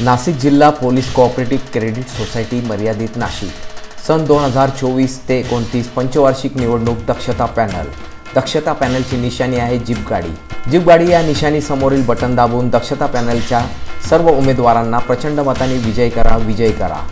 नाशिक जिल्हा police cooperative credit society मर्यादित नाशिक. सन दोन हजार चोवीस ते एकोणतीस पंचवार्षिक निवडणूक दक्षता पॅनल. दक्षता पॅनलची निशाणी आहे जीप गाडी. जीप गाडी या निशाणीसमोरील बटन दाबून दक्षता पॅनलच्या सर्व उमेदवारांना प्रचंड मताने विजय करा विजय करा.